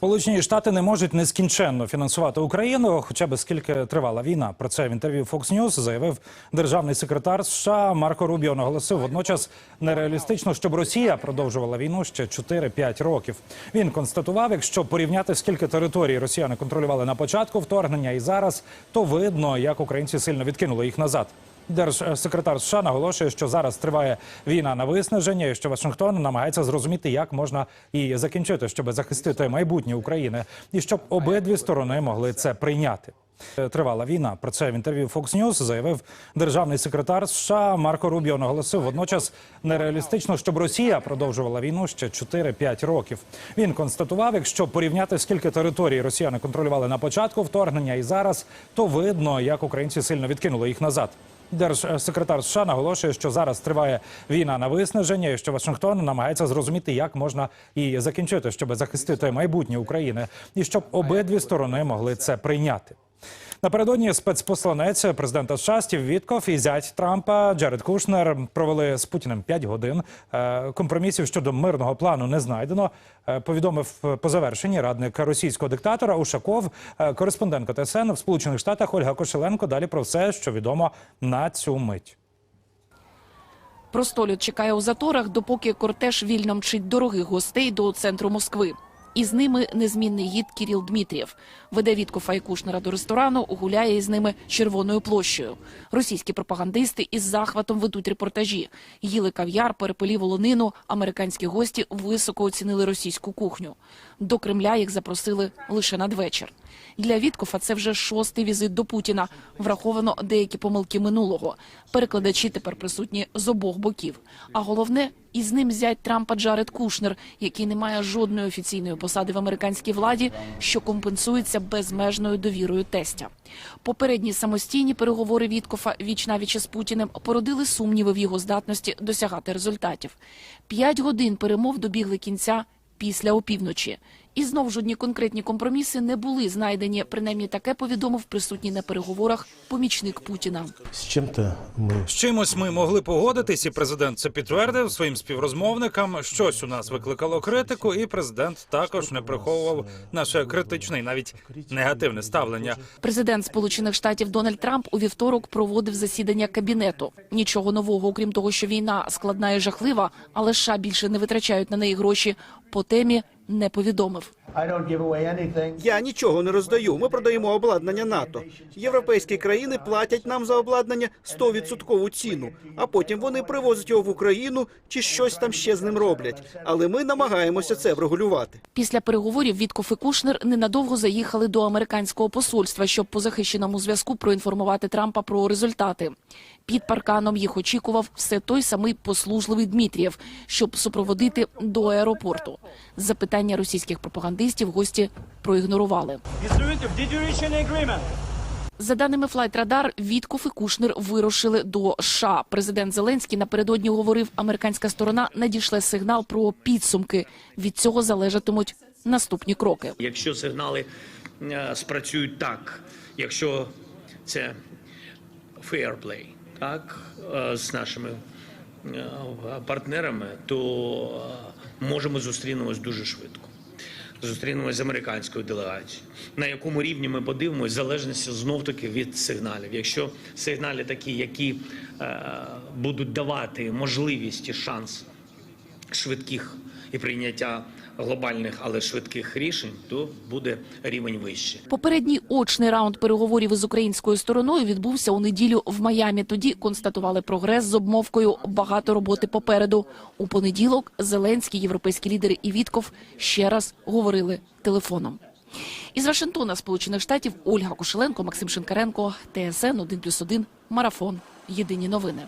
Сполучені Штати не можуть нескінченно фінансувати Україну, хоча б скільки тривала війна. Про це в інтерв'ю Fox News заявив державний секретар США Марко Рубіо. Наголосив водночас нереалістично, щоб Росія продовжувала війну ще 4-5 років. Він констатував, якщо порівняти скільки територій росіяни контролювали на початку вторгнення і зараз, то видно, як українці сильно відкинули їх назад. Держсекретар США наголошує, що зараз триває війна на виснаження, і що Вашингтон намагається зрозуміти, як можна її закінчити, щоб захистити майбутнє України, і щоб обидві сторони могли це прийняти. Е, Тривала війна. Про це в інтерв'ю Fox News заявив державний секретар США Марко Рубіо. Наголосив водночас нереалістично, щоб Росія продовжувала війну ще 4-5 років. Він констатував, якщо порівняти скільки територій росіяни контролювали на початку вторгнення і зараз, то видно, як українці сильно відкинули їх назад. Держсекретар США наголошує, що зараз триває війна на виснаження, і що Вашингтон намагається зрозуміти, як можна її закінчити, щоб захистити майбутнє України, і щоб обидві сторони могли це прийняти. Напередодні спецпосланець президента США Стів Вітков і зять Трампа Джеред Кушнер провели з Путіним 5 годин. Е, Компромісів щодо мирного плану не знайдено. е, Повідомив по завершенні радник російського диктатора Ушаков, Е, кореспондентка ТСН в Сполучених Штатах Ольга Кошеленко. Далі про все, що відомо на цю мить. Простолюд чекає у заторах, допоки кортеж вільно мчить дорогих гостей до центру Москви. І з ними незмінний гід Кіріл Дмітрів. Веде Віткофа Файкушнера до ресторану, гуляє із ними червоною площею. Російські пропагандисти із захватом ведуть репортажі. Їли кав'яр, перепилі волонину. Американські гості високо оцінили російську кухню. До Кремля їх запросили лише надвечір. Для Віткофа це вже шостий візит до Путіна. Враховано деякі помилки минулого. Перекладачі тепер присутні з обох боків. А головне, із ним зять Трампа Джаред Кушнер, який не має жодної офіційної посади в американській владі, що компенсується безмежною довірою тестя. Попередні самостійні переговори Віткофа віч навіч із Путіним породили сумніви в його здатності досягати результатів. П'ять годин перемов добігли кінця після опівночі. І знов жодні конкретні компроміси не були знайдені. Принаймні таке повідомив присутній на переговорах помічник Путіна. С чем-то мы З чимось ми могли погодитись, і президент це підтвердив своїм співрозмовникам. Щось у нас викликало критику, і президент також не приховував наше критичне і навіть негативне ставлення. Президент Сполучених Штатів Дональд Трамп у вівторок проводив засідання кабінету. Нічого нового, окрім того, що війна складна і жахлива, але США більше не витрачають на неї гроші. По темі не повідомив. I don't give away anything. Я нічого не роздаю. Ми продаємо обладнання НАТО. Європейські країни платять нам за обладнання 100% ціну, а потім вони привозять його в Україну чи щось там ще з ним роблять. Але ми намагаємося це врегулювати. Після переговорів Віткоф і Кушнер ненадовго заїхали до американського посольства, щоб по захищеному зв'язку проінформувати Трампа про результати. Під парканом їх очікував все той самий послужливий Дмитрієв, щоб супроводити до аеропорту. Запитання російських пропагандистів гості проігнорували. За даними Флайтрадар, Віткоф і Кушнер вирушили до США. Президент Зеленський напередодні говорив, американська сторона надійшле сигнал про підсумки. Від цього залежатимуть наступні кроки. Якщо сигнали е, спрацюють так, якщо це play, так, е, з нашими е, партнерами, то можемо зустрінемось дуже швидко. Зустрінемось з американською делегацією. На якому рівні ми подивимось, залежності знов таки від сигналів. Якщо сигнали такі, які е, будуть давати можливість і шанс швидких і прийняття глобальних, але швидких рішень, то буде рівень вищий. Попередній очний раунд переговорів із українською стороною відбувся у неділю в Майамі. Тоді констатували прогрес з обмовкою багато роботи попереду. У понеділок Зеленський, європейські лідери і Вітков ще раз говорили телефоном. Із Вашингтона, Сполучених Штатів, Ольга Кошеленко, Максим Шинкаренко, ТСН 1+,1, Марафон. Єдині новини.